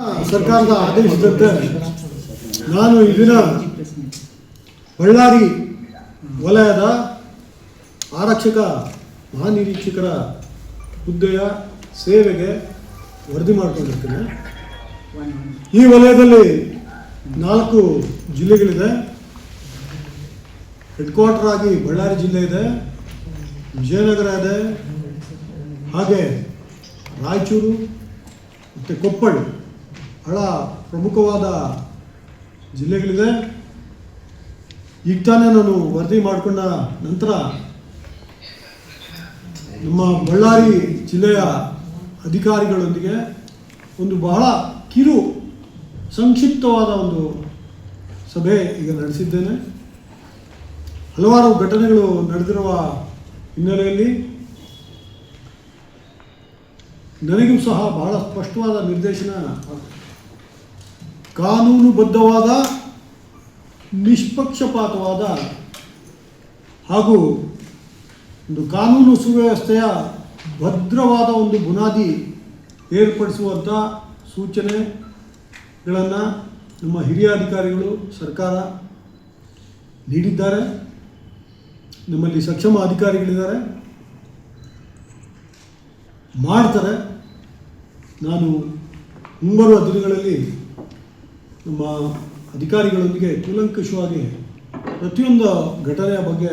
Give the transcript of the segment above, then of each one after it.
ಸರ್ಕಾರದ ಆದೇಶದಂತೆ ನಾನು ಈ ದಿನ ಬಳ್ಳಾರಿ ವಲಯದ ಆರಕ್ಷಕ ಮಹಾನಿರೀಕ್ಷಕರ ಹುದ್ದೆಯ ಸೇವೆಗೆ ವರದಿ ಮಾಡಿಕೊಂಡಿರ್ತೇನೆ. ಈ ವಲಯದಲ್ಲಿ ನಾಲ್ಕು ಜಿಲ್ಲೆಗಳಿದೆ. ಹೆಡ್ ಕ್ವಾರ್ಟರ್ ಆಗಿ ಬಳ್ಳಾರಿ ಜಿಲ್ಲೆ ಇದೆ. ವಿಜಯನಗರ ಇದೆ. ಹಾಗೆ ರಾಯಚೂರು ಮತ್ತು ಕೊಪ್ಪಳ ಬಹಳ ಪ್ರಮುಖವಾದ ಜಿಲ್ಲೆಗಳಿದೆ. ಈಗ ತಾನೇ ನಾನು ವರದಿ ಮಾಡಿಕೊಂಡ ನಂತರ ನಮ್ಮ ಬಳ್ಳಾರಿ ಜಿಲ್ಲೆಯ ಅಧಿಕಾರಿಗಳೊಂದಿಗೆ ಒಂದು ಬಹಳ ಕಿರು ಸಂಕ್ಷಿಪ್ತವಾದ ಒಂದು ಸಭೆ ಈಗ ನಡೆಸಿದ್ದೇನೆ. ಹಲವಾರು ಘಟನೆಗಳು ನಡೆದಿರುವ ಹಿನ್ನೆಲೆಯಲ್ಲಿ ನನಗೂ ಸಹ ಬಹಳ ಸ್ಪಷ್ಟವಾದ ನಿರ್ದೇಶನ ಕಾನೂನುಬದ್ಧವಾದ, ನಿಷ್ಪಕ್ಷಪಾತವಾದ ಹಾಗೂ ಒಂದು ಕಾನೂನು ಸುವ್ಯವಸ್ಥೆಯ ಭದ್ರವಾದ ಒಂದು ಬುನಾದಿ ಏರ್ಪಡಿಸುವಂಥ ಸೂಚನೆಗಳನ್ನು ನಮ್ಮ ಹಿರಿಯ ಅಧಿಕಾರಿಗಳು ಸರ್ಕಾರ ನೀಡಿದ್ದಾರೆ. ನಮ್ಮಲ್ಲಿ ಸಕ್ಷಮ ಅಧಿಕಾರಿಗಳಿದ್ದಾರೆ. ಮಾಡ್ತಾರೆ. ನಾನು ಮುಂಬರುವ ದಿನಗಳಲ್ಲಿ ನಮ್ಮ ಅಧಿಕಾರಿಗಳೊಂದಿಗೆ ಕೂಲಂಕಷವಾಗಿ ಪ್ರತಿಯೊಂದು ಘಟನೆಯ ಬಗ್ಗೆ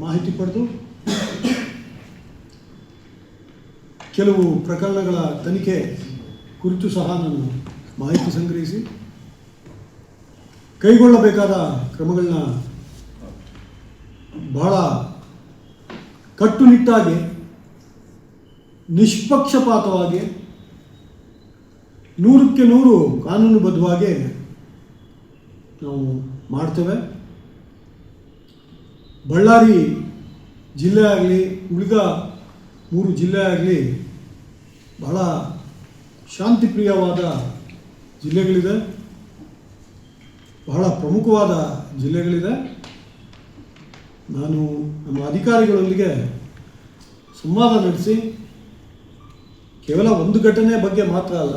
ಮಾಹಿತಿ ಪಡೆದು ಕೆಲವು ಪ್ರಕರಣಗಳ ತನಿಖೆ ಕುರಿತು ಸಹ ನಾನು ಮಾಹಿತಿ ಸಂಗ್ರಹಿಸಿ ಕೈಗೊಳ್ಳಬೇಕಾದ ಕ್ರಮಗಳನ್ನ ಬಹಳ ಕಟ್ಟುನಿಟ್ಟಾಗಿ, ನಿಷ್ಪಕ್ಷಪಾತವಾಗಿ, ನೂರಕ್ಕೆ ನೂರು ಕಾನೂನುಬದ್ಧವಾಗಿ ನಾವು ಮಾಡ್ತೇವೆ. ಬಳ್ಳಾರಿ ಜಿಲ್ಲೆ ಆಗಲಿ ಉಳಿದ ಮೂರು ಜಿಲ್ಲೆ ಆಗಲಿ ಬಹಳ ಶಾಂತಿಪ್ರಿಯವಾದ ಜಿಲ್ಲೆಗಳಿದೆ. ಬಹಳ ಪ್ರಮುಖವಾದ ಜಿಲ್ಲೆಗಳಿದೆ. ನಾನು ನಮ್ಮ ಅಧಿಕಾರಿಗಳೊಂದಿಗೆ ಸಂವಾದ ನಡೆಸಿ ಕೇವಲ ಒಂದು ಘಟನೆ ಬಗ್ಗೆ ಮಾತ್ರ ಅಲ್ಲ,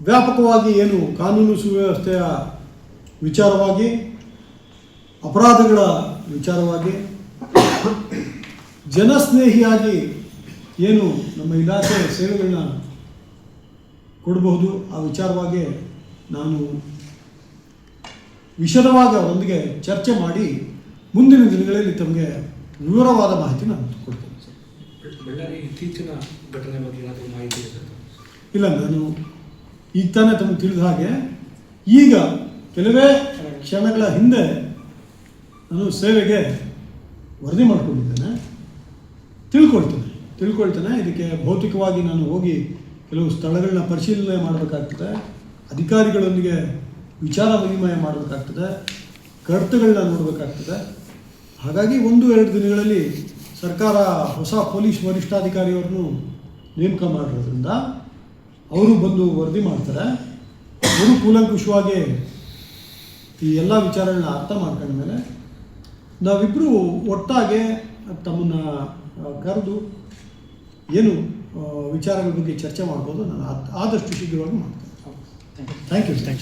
ವ್ಯಾಪಕವಾಗಿ ಏನು ಕಾನೂನು ಸುವ್ಯವಸ್ಥೆಯ ವಿಚಾರವಾಗಿ ಅಪರಾಧಗಳ ವಿಚಾರವಾಗಿ ಜನಸ್ನೇಹಿಯಾಗಿ ಏನು ನಮ್ಮ ಇಲಾಖೆ ಸೇವೆಗಳನ್ನ ಕೊಡಬಹುದು ಆ ವಿಚಾರವಾಗಿ ನಾನು ವಿಶದವಾಗಿ ಅವರೊಂದಿಗೆ ಚರ್ಚೆ ಮಾಡಿ ಮುಂದಿನ ದಿನಗಳಲ್ಲಿ ತಮಗೆ ವಿವರವಾದ ಮಾಹಿತಿ ನಾನು ಕೊಡ್ತೇನೆ ಸರ್. ಇತ್ತೀಚಿನ ಘಟನೆ ಬಗ್ಗೆ ಮಾಹಿತಿ ಇಲ್ಲ ನಾನು ಈಗ ತಾನೇ ತಮಗೆ ತಿಳಿದ ಹಾಗೆ ಈಗ ಕೆಲವೇ ಕ್ಷಣಗಳ ಹಿಂದೆ ನಾನು ಸೇವೆಗೆ ವರದಿ ಮಾಡಿಕೊಂಡಿದ್ದೇನೆ. ತಿಳ್ಕೊಳ್ತೇನೆ. ತಿಳ್ಕೊಳ್ತೇನೆ. ಇದಕ್ಕೆ ಭೌತಿಕವಾಗಿ ನಾನು ಹೋಗಿ ಕೆಲವು ಸ್ಥಳಗಳನ್ನ ಪರಿಶೀಲನೆ ಮಾಡಬೇಕಾಗ್ತದೆ. ಅಧಿಕಾರಿಗಳೊಂದಿಗೆ ವಿಚಾರ ವಿನಿಮಯ ಮಾಡಬೇಕಾಗ್ತದೆ. ಕರ್ತಗಳನ್ನ ನೋಡಬೇಕಾಗ್ತದೆ. ಹಾಗಾಗಿ ಒಂದು, ಎರಡು ದಿನಗಳಲ್ಲಿ ಸರ್ಕಾರ ಹೊಸ ಪೊಲೀಸ್ ವರಿಷ್ಠಾಧಿಕಾರಿಯವರನ್ನು ನೇಮಕ ಮಾಡಿರೋದ್ರಿಂದ ಅವರು ಬಂದು ವರದಿ ಮಾಡ್ತಾರೆ. ಅವರು ಕೂಲಂಕುಷವಾಗಿ ಈ ಎಲ್ಲ ವಿಚಾರಗಳನ್ನ ಅರ್ಥ ಮಾಡ್ಕೊಂಡ್ಮೇಲೆ ನಾವಿಬ್ಬರು ಒಟ್ಟಾಗೆ ತಮ್ಮನ್ನು ಕರೆದು ಏನು ವಿಚಾರಗಳ ಬಗ್ಗೆ ಚರ್ಚೆ ಮಾಡ್ಬೋದು ನಾನು ಆದ್- ಆದಷ್ಟು ಶೀಘ್ರವಾಗಿ ಮಾಡ್ತೇನೆ ಥ್ಯಾಂಕ್ ಯು ಥ್ಯಾಂಕ್ ಯು